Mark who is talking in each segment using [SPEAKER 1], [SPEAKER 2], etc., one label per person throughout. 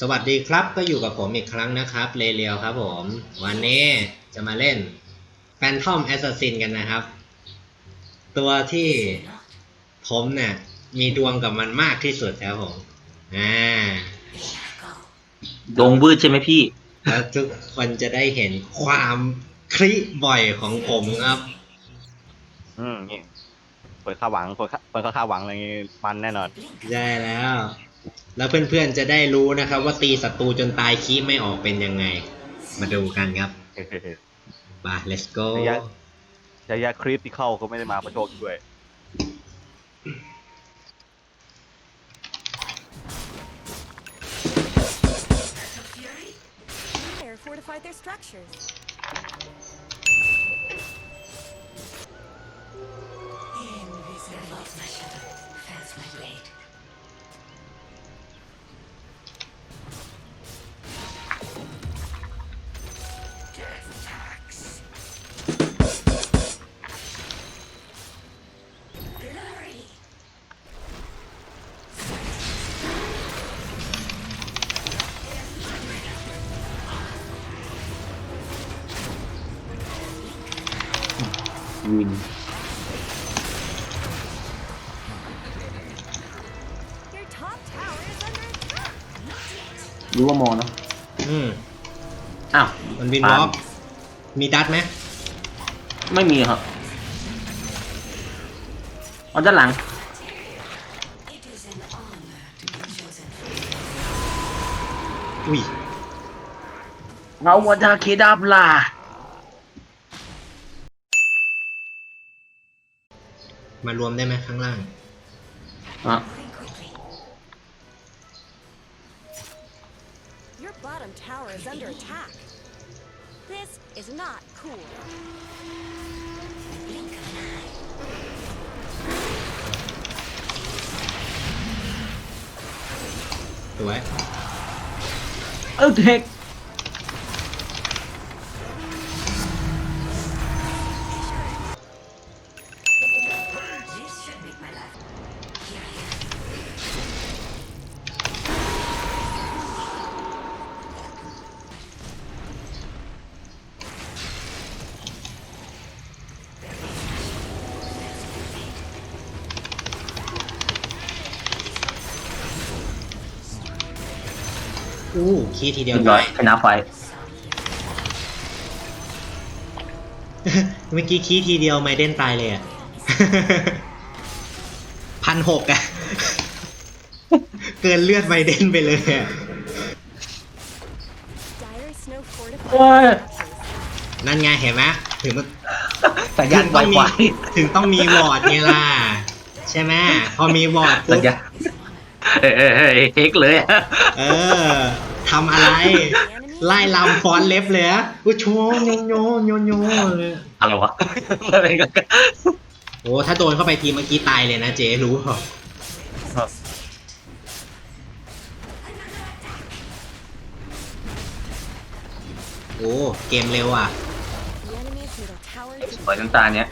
[SPEAKER 1] สวัสดีครับก็อยู่กับผมอีกครั้งนะครับเรเรียวครับผม วันนี้จะมาเล่น Phantom Assassin กันนะครับ ตัวที่ผมเนี่ย มีดวงกับมันมากที่สุดครับผมอ่า
[SPEAKER 2] ดงวืดใช่ไหมพี่
[SPEAKER 1] แล้วทุกคนจะได้เห็นความคลิบ่อยของผมครับ
[SPEAKER 3] อืมนี่เปิดข้าหวังเปิดข้าเปิดข้าหวังอะไรงี้มันแน่นอน
[SPEAKER 1] ได้แล้ว แล้วเพื่อนๆจะได้รู้นะครับ ว่าตีศัตรูจนตายคีไม่ออกเป็นยังไง มาดูกันครับมา let's go
[SPEAKER 3] ระยะระยะคริติเข้าก็ไม่ได้มาประโชคด้วย
[SPEAKER 4] under attack.
[SPEAKER 2] รู้ว่ามองนะ
[SPEAKER 1] อืม
[SPEAKER 2] อ้าว
[SPEAKER 1] มันวินวอล์กมีดัดไหม
[SPEAKER 2] ไม่มีครับเอาด้านหลัง
[SPEAKER 1] อุ้ย
[SPEAKER 2] เราวัดาเคดาบลา
[SPEAKER 1] มารวมได้ไหมข้างล่าง
[SPEAKER 2] อะ
[SPEAKER 4] Your bottom tower is under attack. This is not cool.
[SPEAKER 1] สวย
[SPEAKER 2] เออเทค
[SPEAKER 1] อู้คีย์ทีเดียว
[SPEAKER 2] เรียบร้อยชนะไฟ
[SPEAKER 1] เมื่อกี้คีย์ทีเดียวไมเดนตายเลยอะพันหกอะ เกินเลือดไมเดนไปเลยอะ
[SPEAKER 4] Dire snow
[SPEAKER 2] โอ้ย
[SPEAKER 4] fortified their structures.
[SPEAKER 1] นั่นไงเห็นไหมถึงมัน
[SPEAKER 2] สัญญาณไว
[SPEAKER 1] ต้อง
[SPEAKER 2] ไฟ
[SPEAKER 1] มีถึงต้องมีวอร์ดไงล่ะ ใช่ไหมพอมีวอร์ด
[SPEAKER 2] สั
[SPEAKER 1] ปุ๊
[SPEAKER 2] ญ
[SPEAKER 1] บ
[SPEAKER 2] ญาณเฮ้ยเฮ้ยเฮ้ยเทคเลยอะ
[SPEAKER 1] เออทำอะไร ไล่ลำฟ้อนเล็บเลยอะอุ้ยโชว์โยโยโยโยเลย
[SPEAKER 2] อะไรวะอะไรกัน
[SPEAKER 1] โอ้ถ้าโดนเข้าไปทีเมื่อกี้ตายเลยนะเจ๊รู้เปล่าโอ้เกมเร็วอะ
[SPEAKER 4] The enemy's middle tower
[SPEAKER 2] สวยน้ำตาเนี้ย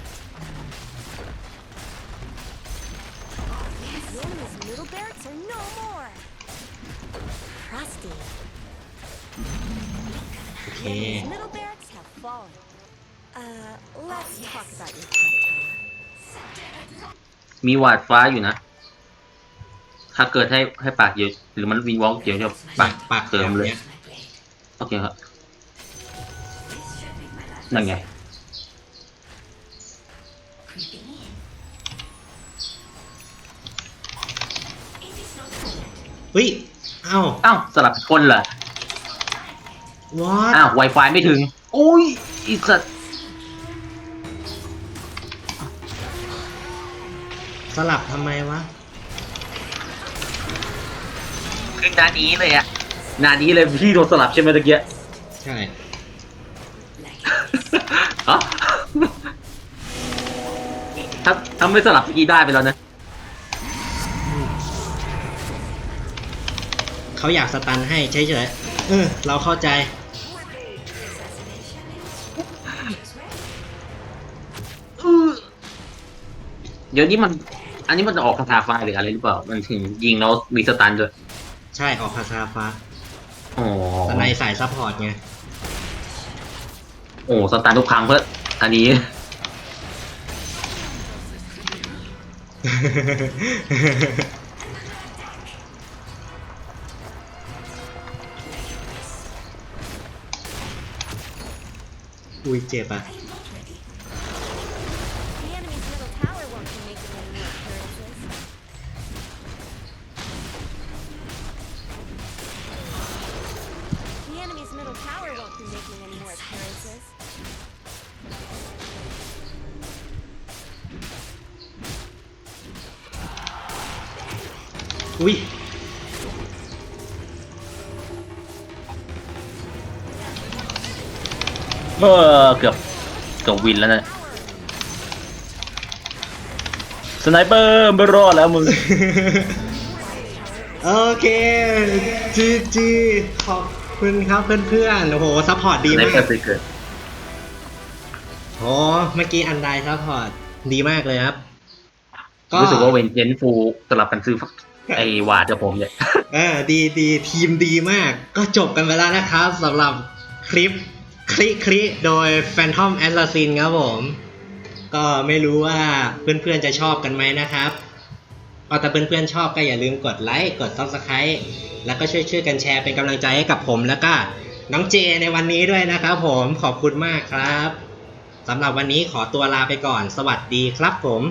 [SPEAKER 1] เค
[SPEAKER 4] The enemy's middle barracks have fallen. Uh, let's talk about your top tower.
[SPEAKER 2] มีหวาดฟ้าอยู่นะ ถ้าเกิดให้ให้ปากเดียวหรือมันวินวอล์กเดียวจะปาก
[SPEAKER 1] ปาก
[SPEAKER 2] เติมเลย
[SPEAKER 1] แบบนี้
[SPEAKER 2] โอเคครับ นั่นไง
[SPEAKER 1] เฮ้ยเอ้า
[SPEAKER 2] อ้าวสลับคนเหรอ
[SPEAKER 1] วอท
[SPEAKER 2] อ้าว Wi-Fi ไม่ถึงอุ้ยอีสัตว์
[SPEAKER 1] สลับทำไมวะ
[SPEAKER 2] คือนานี้เลยอะนานี้เลยพี่โดนสลับใช่ไหมตะเกีย
[SPEAKER 1] ใช่
[SPEAKER 2] ฮะถ้าถ้าไม่สลับเมื่อกี้ได้ไปแล้วนะ
[SPEAKER 1] เขาอยากสตันให้เฉยๆเออเราเข้าใจ
[SPEAKER 2] เดี๋ยวนี้มัน อันนี้มันจะออกคาถาไฟหรืออะไรหรือเปล่า มันถึงยิงแล้วมีสตันด้วย
[SPEAKER 1] ใช่ออกคาซาฟ้า
[SPEAKER 2] อ๋อ
[SPEAKER 1] สไนสายซัพพอร์ตไง
[SPEAKER 2] โอ้สตาร์ททุกครั้งเพื่ออันนี้
[SPEAKER 1] อุ้ยเจ็บอะ อุ้ย
[SPEAKER 2] เออเกือบเกือบวินแล้วนะสไนเปอร์ไม่รอดแล้วมึง
[SPEAKER 1] โอเคจีจีขอบคุณครับเพื่อนๆ โอ้โหซัพพอร์ตดี
[SPEAKER 2] สไน
[SPEAKER 1] มา
[SPEAKER 2] เปอกร์ตีเกิด
[SPEAKER 1] โอ้เมื่อกี้อันไดซัพพอร์ตดีมากเลยครับ
[SPEAKER 2] รู้สึกว่าเวนเจนฟูสลับกันซื้อ ไอวาดกับผมเนี่ย
[SPEAKER 1] เออดีดีทีมดีมาก ก็จบกันไปแล้วนะครับสำหรับคลิปคลิคลิโดย Phantom Assassin ครับผม ก็ไม่รู้ว่าเพื่อนๆจะชอบกันไหมนะครับเอาแต่เพื่อนๆชอบก็อย่าลืมกดไลค์กด Subscribe แล้วก็ช่วยๆกันแชร์เป็นกำลังใจให้กับผมแล้วก็น้องเจในวันนี้ด้วยนะครับผมขอบคุณมากครับสำหรับวันนี้ขอตัวลาไปก่อน สวัสดีครับผม